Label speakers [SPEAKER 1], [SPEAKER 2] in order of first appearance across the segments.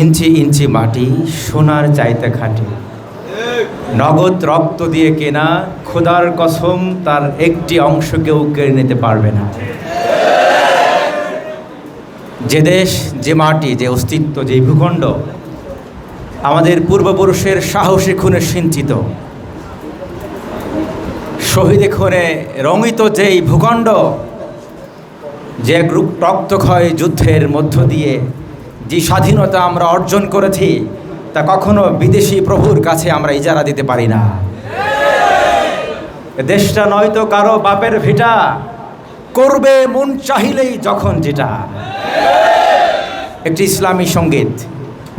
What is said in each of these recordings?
[SPEAKER 1] ইঞ্চি ইঞ্চি মাটি, সোনার চাইতে খাঁটি। নগদ রক্ত দিয়ে কেনা খোদার কসম তার একটি অংশ কেউ কেড়ে নিতে পারবে না। যে দেশ, যে মাটি, যে অস্তিত্ব, যে ভূখণ্ড, আমাদের পূর্বপুরুষের সাহসী খুনে সিঞ্চিত। শহীদে খুনে রঙিত যেই ভূখণ্ড, যে এক রূপ রক্তক্ষয় যুদ্ধের মধ্য দিয়ে যে স্বাধীনতা আমরা অর্জন করেছি, তা কখনো বিদেশি প্রভুর কাছে আমরা ইজারা দিতে পারি না। দেশটা নয়তো কারও বাপের ভিটা, করবে মন চাহিলেই যখন যেটা। একটি ইসলামী সংগীত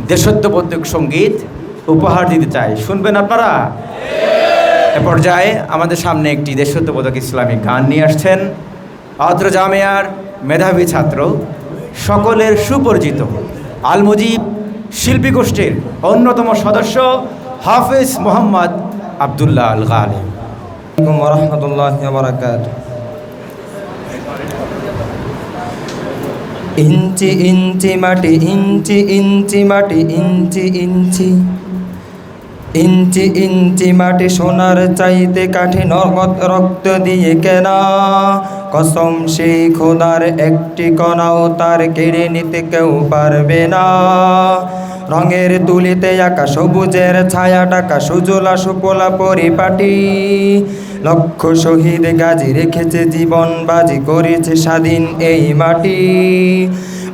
[SPEAKER 1] দেশত্ববোধক সংগীত উপহার দিতে চাই। শুনবেন আপনারা? এ পর্যায়ে আমাদের সামনে একটি দেশত্ববোধক ইসলামিক গান নিয়ে আসছেন। অত্র জামিয়ার মেধাবী ছাত্র, সকলের সুপরিচিত। আল মুজিব শিল্পী গোষ্ঠীর অন্যতম সদস্য হাফিজ মোহাম্মদ আবদুল্লাহ আল
[SPEAKER 2] গালিম ইঞ্চি ইঞ্চি মাটি, ইঞ্চি ইঞ্চি মাটি, ইঞ্চি ইঞ্চি। ইঞ্চি ইঞ্চি মাটি সোনার চাইতে কাঠি নগদ রক্ত দিয়ে কেনা। কসম সেই খোদার একটি কণাও তার কেড়ে নিতে কেউ পারবে না। রঙের তুলিতে আঁকা সবুজের ছায়া টাকা সুজলা সুপলা পরিপাটি। লক্ষ শহীদ গাজী রেখেছে জীবন, বাজি করেছে স্বাধীন এই মাটি।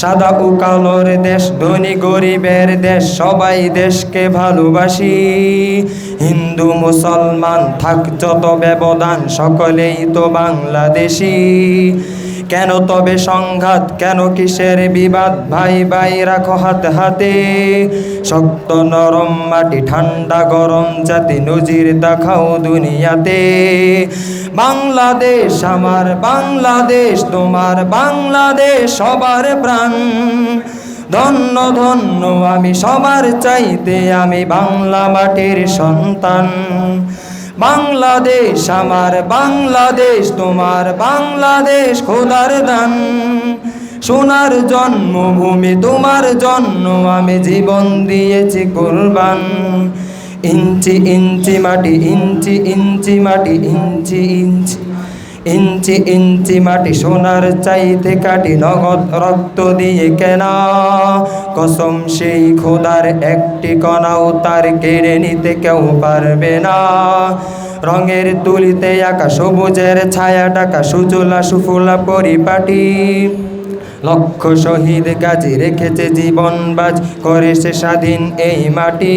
[SPEAKER 2] সাদা ও কালোর দেশ, ধনী গরিবের দেশ, সবাই দেশকে ভালোবাসি। হিন্দু, মুসলমান থাক যত ব্যবধান, সকলেই তো বাংলাদেশি। কেন তবে সংঘাত? কেন কিসের বিবাদ? ভাই ভাই, রাখো হাত হাতে। শক্ত নরম মাটি, ঠান্ডা গরম জাতি, নজির দেখাও দুনিয়াতে। বাংলাদেশ আমার বাংলাদেশ, তোমার বাংলাদেশ সবার প্রাণ। ধন্য ধন্য, আমি সবার চাইতে আমি বাংলা মাটির সন্তান। বাংলাদেশ, আমার বাংলাদেশ, তোমার বাংলাদেশ খোদার দান। সোনার জন্মভূমি, তোমার জন্ম আমি জীবন দিয়েছি কোরবান। ইঞ্চি ইঞ্চি মাটি, ইঞ্চি ইঞ্চি মাটি, ইঞ্চি ইঞ্চি। ইঞ্চি ইঞ্চি মাটি সোনার চাইতে কাটি নগদ রক্ত দিয়ে কেনা। কসম সেই খোদার একটি কণাও তার কেড়ে নিতে কেউ পারবে না। রঙের তুলিতে আঁকা সবুজের ছায়া টাকা সুজলা সুফলা পরিপাটি। লক্ষ শহীদ গাজী রেখেছে জীবন বাজ করেছে স্বাধীন এই মাটি।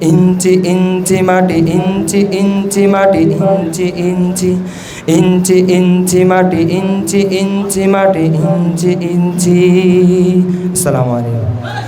[SPEAKER 2] ইঞ্চি ইঞ্চি মাটি, ইঞ্চি ইঞ্চি মাটি, ইঞ্চি ইঞ্চি ইঞ্চি ইঞ্চি মাটি, ইঞ্চি ইঞ্চি মাটি, ইঞ্চি ইঞ্চি। আসসালামু আলাইকুম।